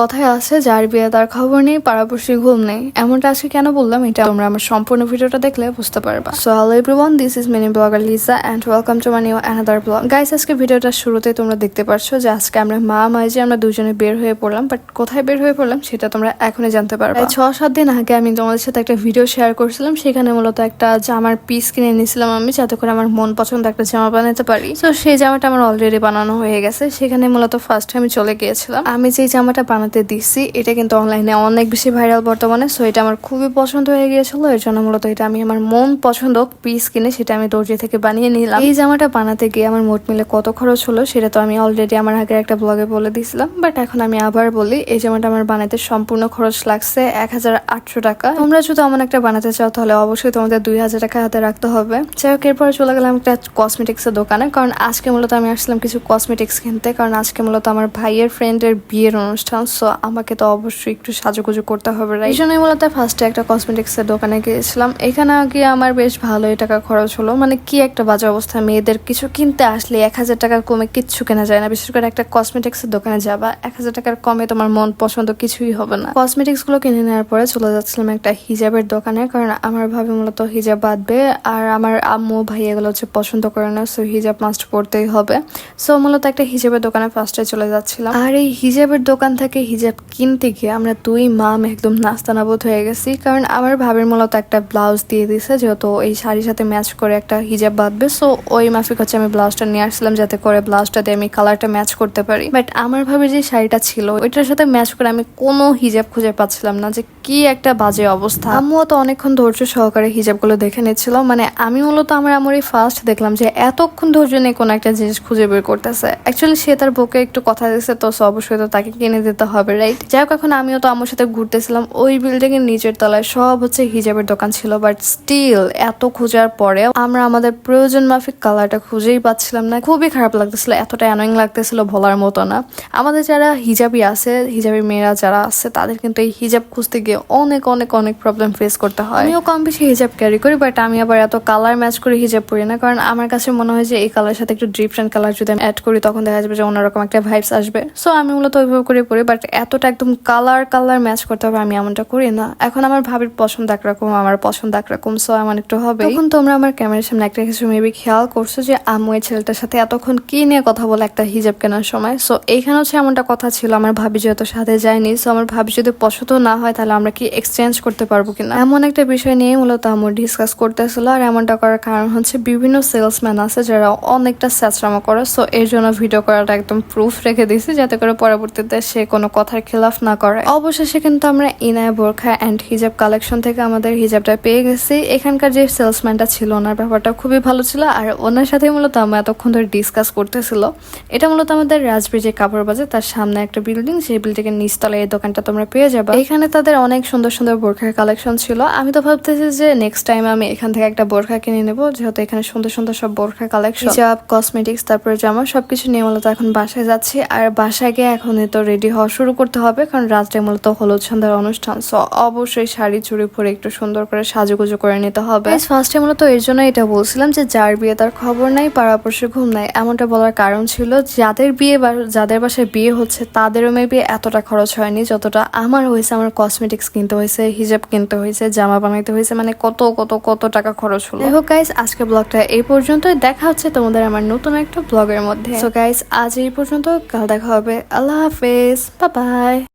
কথায় আছে, যার বিয়ে তার খবর নেই পাড়াপড়শি ঘুম নেই। এমনটা আজকে কেন বললাম? এটা তোমরা আমার সম্পূর্ণ ভিডিওটা দেখলে বুঝতে পারবা। So hello everyone this is mini blogger Lisa and welcome to my new another blog guys আজকে ভিডিওটা শুরুতে তোমরা দেখতে পারছ যে আজকে আমরা মা মাঝে আমরা দুজনে বের হয়ে পড়লাম বাট কোথায় বের হয়ে পড়লাম সেটা তোমরা এখনই জানতে পারবে। ছ সাত দিন আগে আমি তোমাদের সাথে একটা ভিডিও শেয়ার করছিলাম, সেখানে মূলত একটা জামার পিস কিনে নিয়েছিলাম আমি, যাতে করে আমার মন পছন্দ একটা জামা বানাতে পারি। তো সেই জামাটা আমার অলরেডি বানানো হয়ে গেছে, সেখানে মূলত ফার্স্ট আমি চলে গিয়েছিলাম। আমি যে জামাটা বানাতে দিচ্ছি এটা কিন্তু অনলাইনে অনেক বেশি ভাইরাল বর্তমানে সো এটা আমার খুবই পছন্দ হয়ে গিয়েছিল। এর জন্য মূলত এটা আমি আমার মন পছন্দ পিস কিনে সেটা আমি দর্জি থেকে বানিয়ে নিলাম। এই জামাটা বানাতে গিয়ে আমার মোট মিলে কত খরচ হলো সেটা তো আমি অলরেডি আমার আগের একটা ব্লগে বলে দিয়েছিলাম বাট এখন আমি আবার বলি, এই জামাটা আমার বানাতে সম্পূর্ণ খরচ লাগছে এক হাজার আটশো টাকা। তোমরা যদি এমন একটা বানাতে চাও, তাহলে অবশ্যই তোমাদের দুই হাজার টাকা হাতে রাখতে হবে। যাই হোক, এরপরে চলে গেলাম একটা কসমেটিক্স এর দোকানে, কারণ আজকে মূলত আমি আসলাম কিছু কসমেটিক্স কিনতে, কারণ আজকে মূলত আমার ভাইয়ের ফ্রেন্ডের বিয়ের অনুষ্ঠান সো আমাকে তো অবশ্যই একটু সাজুগুজু করতে হবে? এই জন্যই মূলত ফার্স্টে একটা কসমেটিক্স এর দোকানে গিয়েছিলাম। এখানে গিয়ে আমার বেশ ভালোই টাকা খরচ হলো। মানে কি একটা বাজে অবস্থা, মেয়েদের কিছু কিনতে আসলে এক হাজার টাকার কমে কিচ্ছু কেনা যায় না। বিশেষ করে একটা কসমেটিক্স এর দোকানে যাবা, এক হাজার টাকার কমে তোমার মন পছন্দ কিছুই হবে না। কসমেটিক্সগুলো কিনে নেওয়ার পরে চলে যাচ্ছিলাম একটা হিজাবের দোকানে, কারণ আমার ভাবে মূলত হিজাব বাঁধবে আর আমার আম্মু ভাই এগুলো হচ্ছে পছন্দ করে না সো হিজাব মাস্ট পড়তেই হবে। সো মূলত একটা হিজাবের দোকানে ফার্স্টে চলে যাচ্ছিলাম। আর এই হিজাবের দোকান থেকে হিজাব কিনতে গিয়ে আমরা দুই মাম একদম নাস্তানাবোধ হয়ে গেছি। কারণ আমার ভাবের মূলত একটা ব্লাউজ দিয়ে দিছে, যেহেতু এই শাড়ির সাথে ম্যাচ করে একটা হিজাব বাঁধবে। সো ওই মাফিক হচ্ছে আমি ব্লাউজটা নিয়ে আসছিলাম যাতে করে ব্লাউজটা দিয়ে আমি কালারটা ম্যাচ করতে পারি। বাট আমার ভাবে যে শাড়িটা ছিল, ওইটার সাথে ম্যাচ করে আমি কোনো হিজাব খুঁজে পাচ্ছিলাম না যে কি একটা বাজে অবস্থা। আম্মুও তো অনেকক্ষণ ধৈর্য সহকারে হিজাবগুলো দেখে নিচ্ছিল। মানে আমি মূলত আমার আমার এই ফার্স্ট দেখলাম যে এতক্ষণ ধৈর্য নিয়ে কোনো একটা জিনিস খুঁজে বের করতেছে। অ্যাকচুয়ালি সে তার বুকে একটু কথা দিচ্ছে তো অবশ্যই তো তাকে কিনে দিতে হবে রাইট যাই হোক, এখন আমিও তো আমার সাথে ঘুরতেছিলাম, ওই বিল্ডিং এর নিচের তলায় সব হচ্ছে হিজাবের দোকান ছিল বাট স্টিল এত খোঁজার পরে আমরা আমাদের প্রয়োজন মাফিক কালারটা খুঁজেই পাচ্ছিলাম না। খুবই খারাপ লাগতেছিল, এতটা অ্যানোয়িং লাগতেছিল বলার মতো না। আমাদের যারা হিজাবি আছে, হিজাবি মেয়েরা যারা আছে, তাদের কিন্তু এই হিজাব খুঁজতে গিয়ে অনেক অনেক অনেক প্রবলেম ফেস করতে হয়। আমিও কম বেশি হিজাব ক্যারি করি বাট আমি আবার এত কালার ম্যাচ করে হিজাব পরি না, কারণ আমার কাছে মনে হয় যে এই কালারের সাথে একটু ডিফারেন্ট কালার যদি আমি অ্যাড করি, তখন দেখা যাবে যে অন্যরকম একটা ভাইবস আসবে। সো আমি মূলত ওইভাবে করে পরি বাট এতটা একদম কালার কালার ম্যাচ করতে হবে আমি এমনটা করি না। এখন আমার ভাবির পছন্দ একরকম আমার পছন্দ একরকম সো এমন একটু হবে তখন তোমরা আমার ক্যামেরার সামনে একটা কিছু মেবি খেয়াল করছ যে আম্মু এই ছেলেটার সাথে এতক্ষণ কি নিয়ে কথা বলে একটা হিজাব কেনার সময়? সো এইখানে হচ্ছে এমনটা কথা ছিল আমার ভাবি যেহেতু সাথে যায়নি সো আমার ভাবি যদি পছন্দ না হয় তাহলে আমরা কি এক্সচেঞ্জ করতে পারব কিনা? এমন একটা বিষয় নিয়ে মূলত আম্মু ডিসকাস করতেছিল আর এমনটা করার কারণ হচ্ছে বিভিন্ন সেলসম্যান আছে যারা অনেকটা স্যাচরামা করে সো এর জন্য ভিডিও করাটা একদম প্রুফ রেখে দিয়েছি যাতে করে পরবর্তীতে সে কোনো কথার খেলাফ না করে। অবশেষে কিন্তু আমরা ইনায়, বোরখা অ্যান্ড হিজাব কালেকশন থেকে আমাদের হিজাবটা পেয়ে গেছি। এখানকার যে সেলসম্যানটা ছিল, ওনার ব্যাপারটা খুবই ভালো ছিল। আর ওনার সাথে মূলত আমরা এতক্ষণ ধরে ডিসকাস করতেছিল। এটা মূলত আমাদের রাজব্রিজে কাপড় বাজার তার সামনে একটা বিল্ডিং সেই বিল্ডিং এর নিচতলায় এই দোকানটা তোমরা পেয়ে যাবে। এখানে তাদের অনেক সুন্দর সুন্দর বোরখার কালেকশন ছিল। আমি তো ভাবতেছি যে নেক্সট টাইম আমি এখান থেকে একটা বোরখা কিনে নেব, যেহেতু এখানে সুন্দর সুন্দর সব বোরখা কালেকশন হিজাব কসমেটিক্স তারপরে জামা, সবকিছু নিয়ে মূলত এখন বাসায় যাচ্ছি। আর বাসায় গিয়ে এখন তো রেডি হওয়া শুরু করতে হবে কারণ রাত্রে মূলত হলুদ সন্ধ্যার অনুষ্ঠান। সো অবশ্যই শাড়ি চুড়ি পরে একটু সুন্দর করে সাজুগুজু করে নিতে হবে। ফার্স্টে মূলত এর জন্য এটা বলছিলাম যে যার বিয়ে তার খবর নাই পাড়াপড়শি ঘুম নাই। এমনটা বলার কারণ ছিল যাদের বিয়ে বা যাদের বাসায় বিয়ে হচ্ছে তাদেরও মেবি এতটা খরচ হয়নি যতটা আমার হয়েছে। আমার কসমেটিক্স কিনতে হয়েছে হিজাব কিনতে হয়েছে জামা বানাইতে হয়েছে মানে কত কত কত টাকা খরচ হলো। হোক গাইস আজকে ব্লগটা এই পর্যন্ত দেখা হচ্ছে তোমাদের আমার নতুন একটা ব্লগের মধ্যে। সো গাইস আজ এই পর্যন্ত। কাল দেখা হবে। আল্লাহ হাফেজ। Bye-bye.